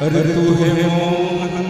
નમઃ તસ્સે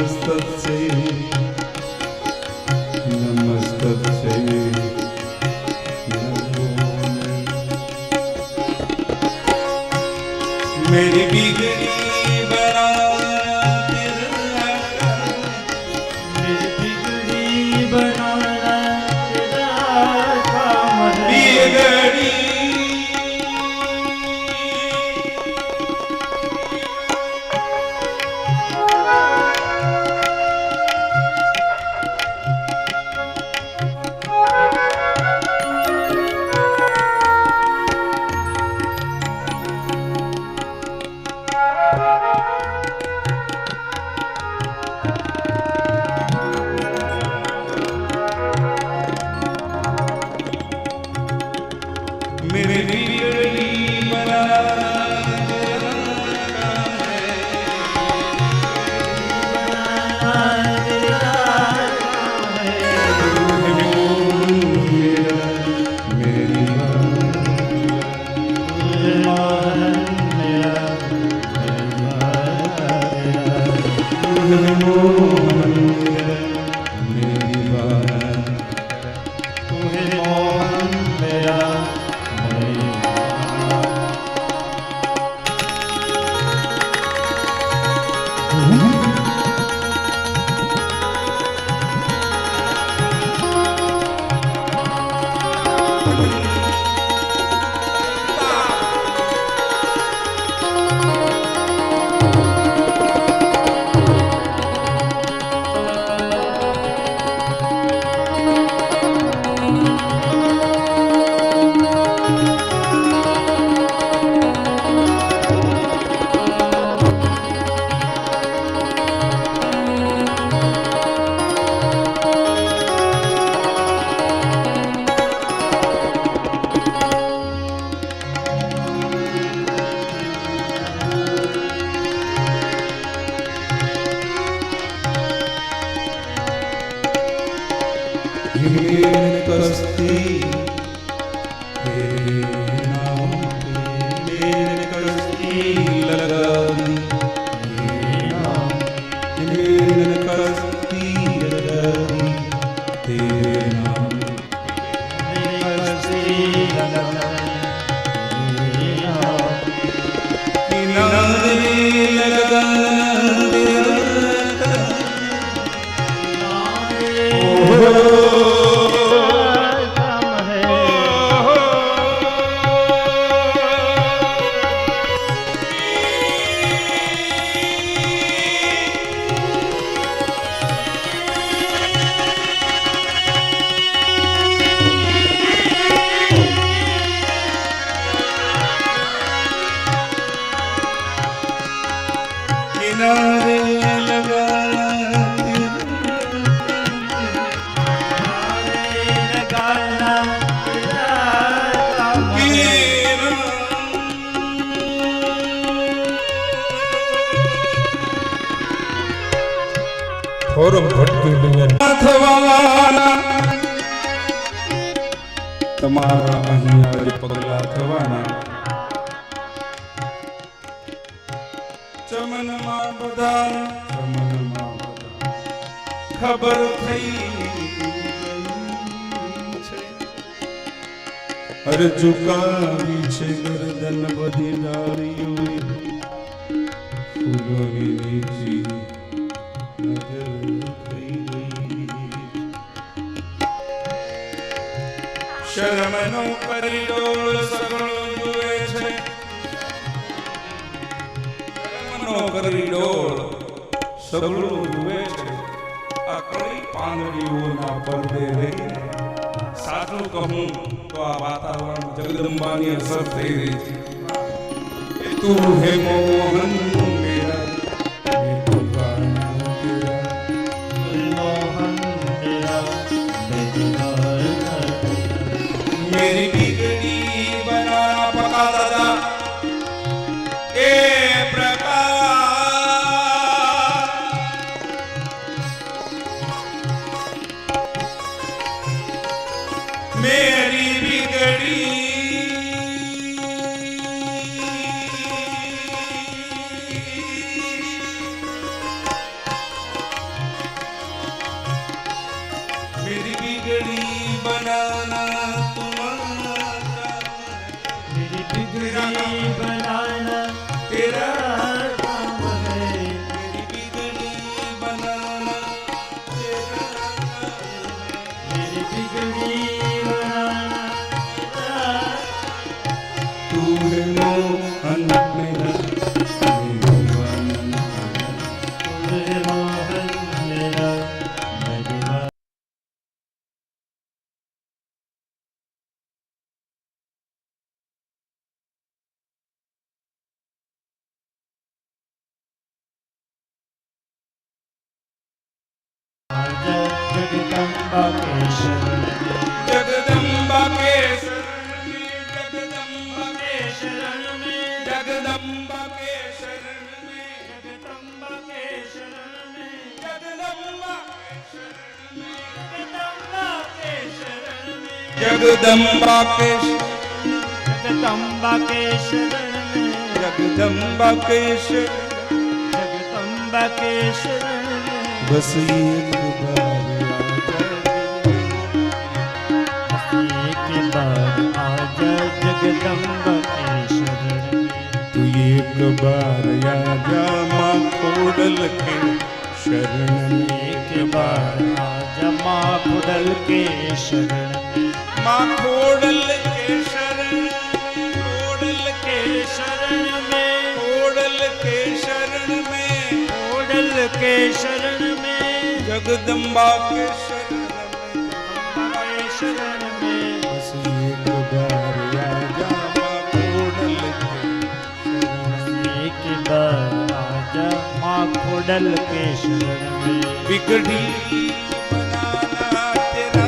остаться ફોરમ ભટકી તમારા અહીં પગલા થવાના. ચમનમાં બધા, ચમનમાં ખબર થઈ અરે ઝુકાવી છે ગરદન બધી ડાળીઓ શરમનો પરિડોળ સગળો જુએ છે. શરમનો પરિડોળ સગળો જુએ છે. આ કળી પાંદડીઓના પડદે રહી સાચું કહું વાતાવરણ જગદંબાની અસર થઈ રહી છે. તું હે મોહન मेरी बिगड़ी જગદંબા કે જગદંબા કે જગદંબા બસ એક બાર बार आजा माँ खोडल के शरण में एक बार आजा माँ खुडल के शरण में माँ खोडल के शरण खोडल के के शरण में खोडल के शरण में खुडल के शरण में जगदम्बा के माँ खुडल के शरण में बिगड़ी बनाना तेरा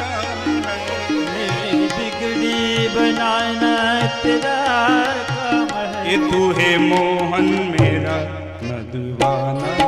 काम है मेरी बिगड़ी बनाना तेरा काम है ये तू है मोहन मेरा मधुबाना तेरा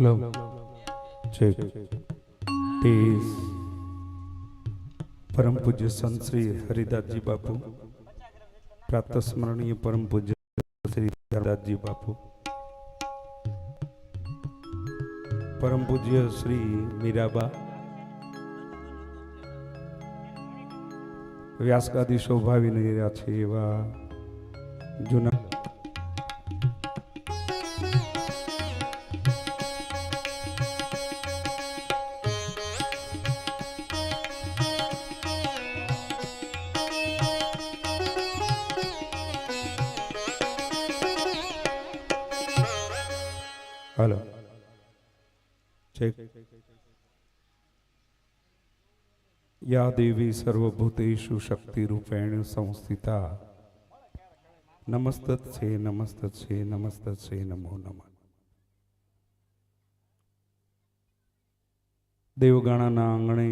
હલો ચેક ટીસ પરમ પૂજ્ય સંત શ્રી હરિદાસજી બાપુ. પ્રાપ્ત સ્મરણીય પરમ પૂજ્ય શ્રી હરિદાસજી બાપુ. પરમ પૂજ્ય શ્રી મીરાબા. વ્યાસગાદી શોભાવી રહ્યા છે એવા જૂના દેવી સર્વભૂતેષુ શક્તિરૂપેણ સંસ્થિતા નમસ્તત્સે નમસ્તત્સે નમસ્તત્સે નમો નમ દેવગાણાના આંગણે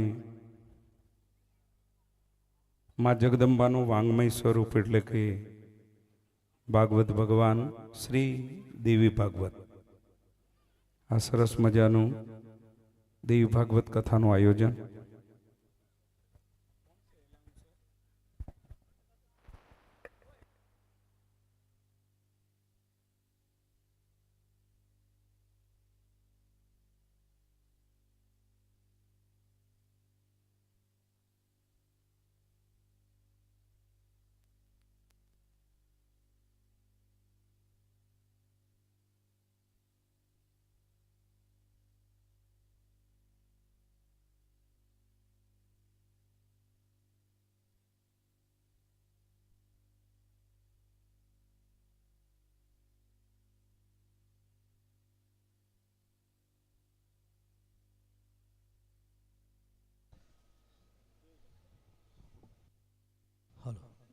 માં જગદંબાનું વાંગમય સ્વરૂપ એટલે કે ભાગવત ભગવાન શ્રી દેવી ભાગવત આ સરસ મજાનું દેવી ભાગવત કથાનું આયોજન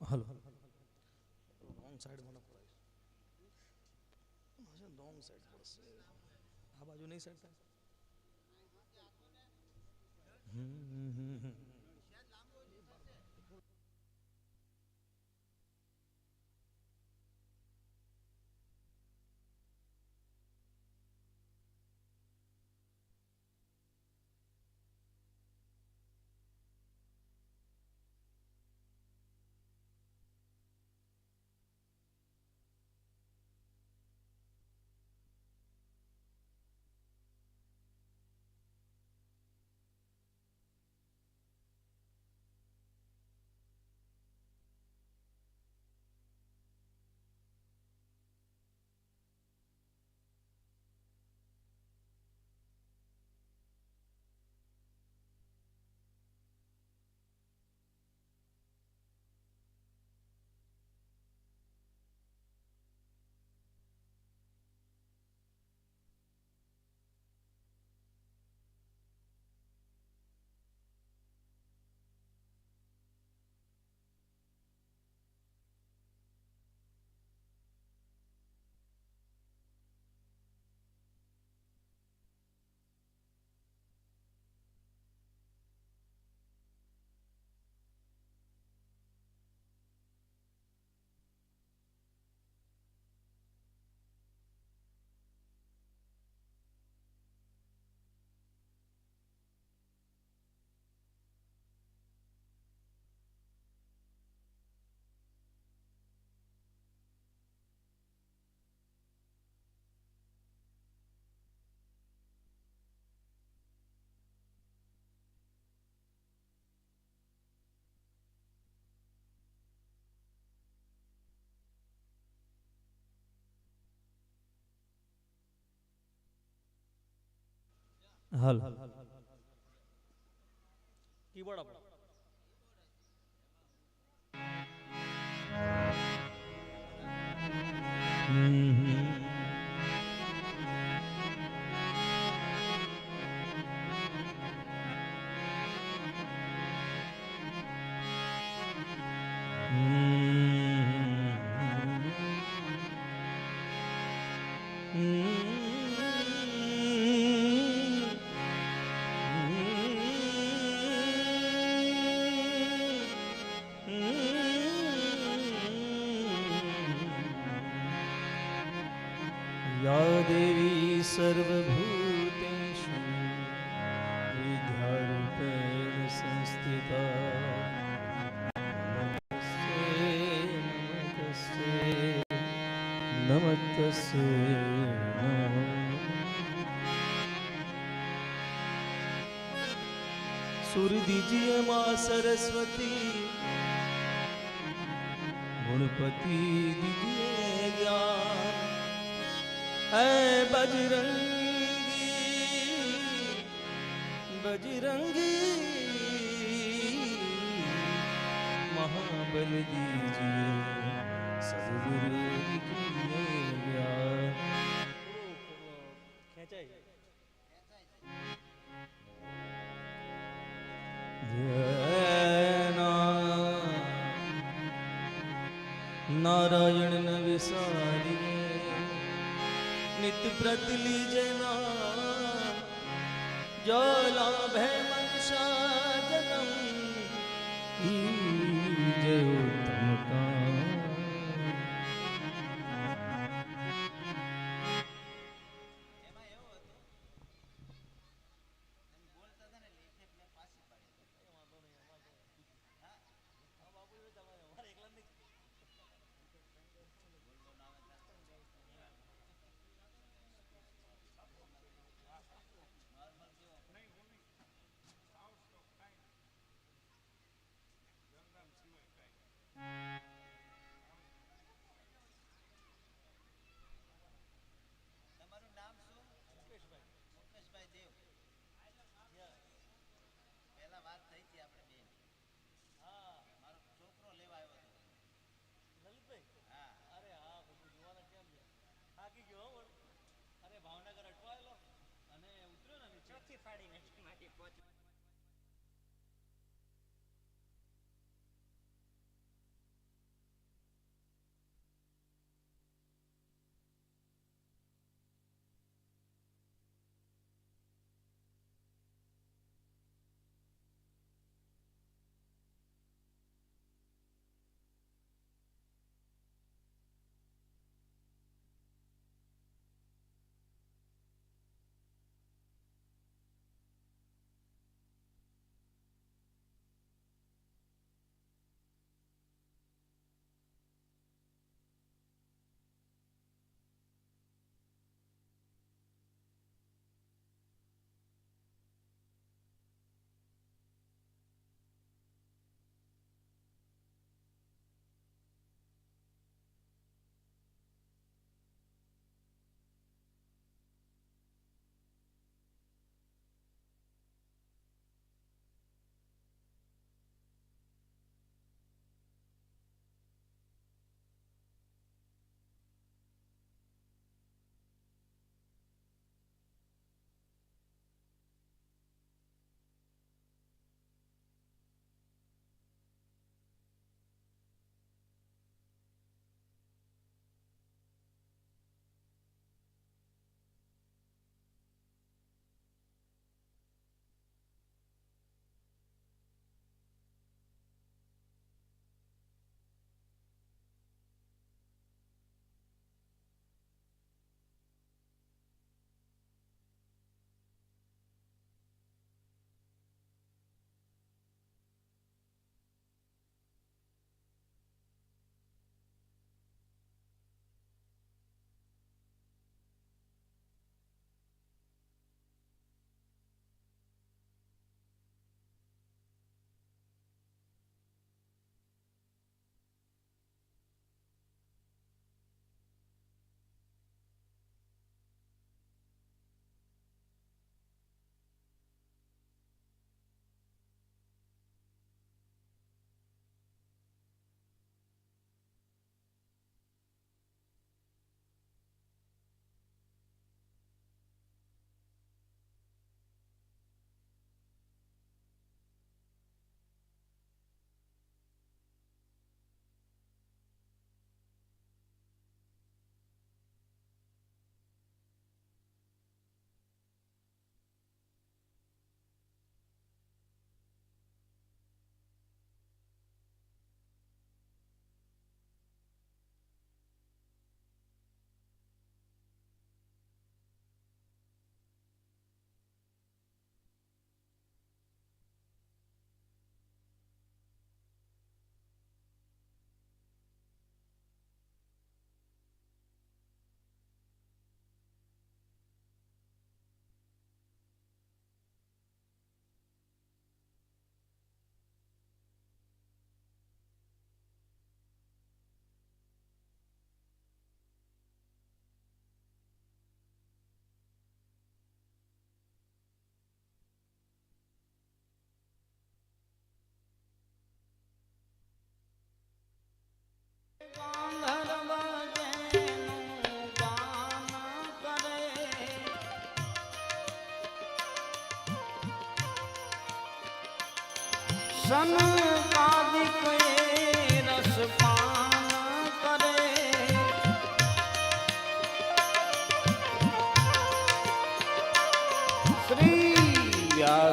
હલો. રોંગ સાઈડ મને પડાય રોંગ સાઈડ પડશે આ બાજુ નહીં સાઈડ થાય? હમ, હમ, હમ, હલ. કીબોર્ડ સર્વભૂતેષુ વિદ્યારૂપેણ સંસ્થિતા નમસ્તે નમસ્તે નમઃ સુર દીજીએ માં સરસ્વતી ગુણપતિ દીજીએ ਹੈ ਬਜਰੰਗੀ ਬਜਰੰਗੀ ਮਹਾਬਲ ਦੀ ਜੀਏ ਸਤਿਗੁਰੂ ਦੀ ਨਾਰਾਇਣ ਨਵਿਸਾ નિત પ્રત લીજે નામ જો લાભે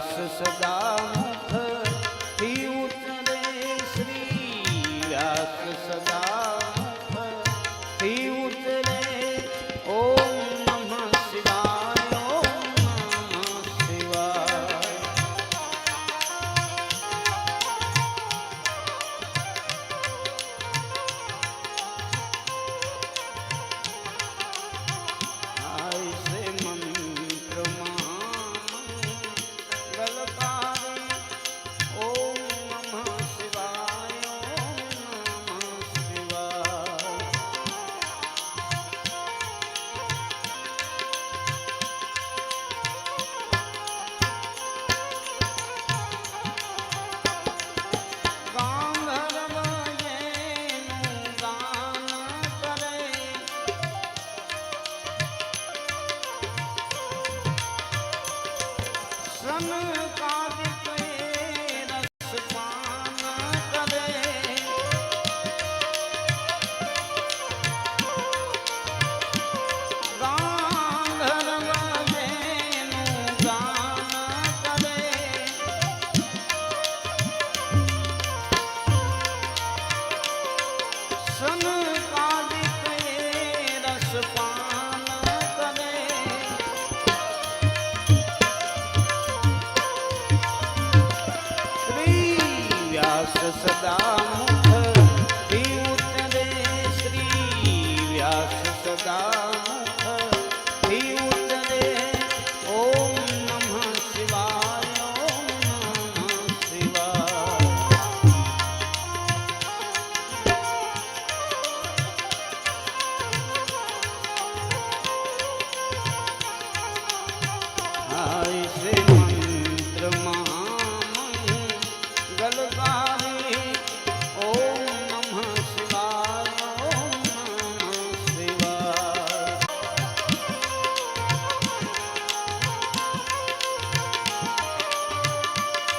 શ્રી વ્યાસ સદા વ્યાસ સદા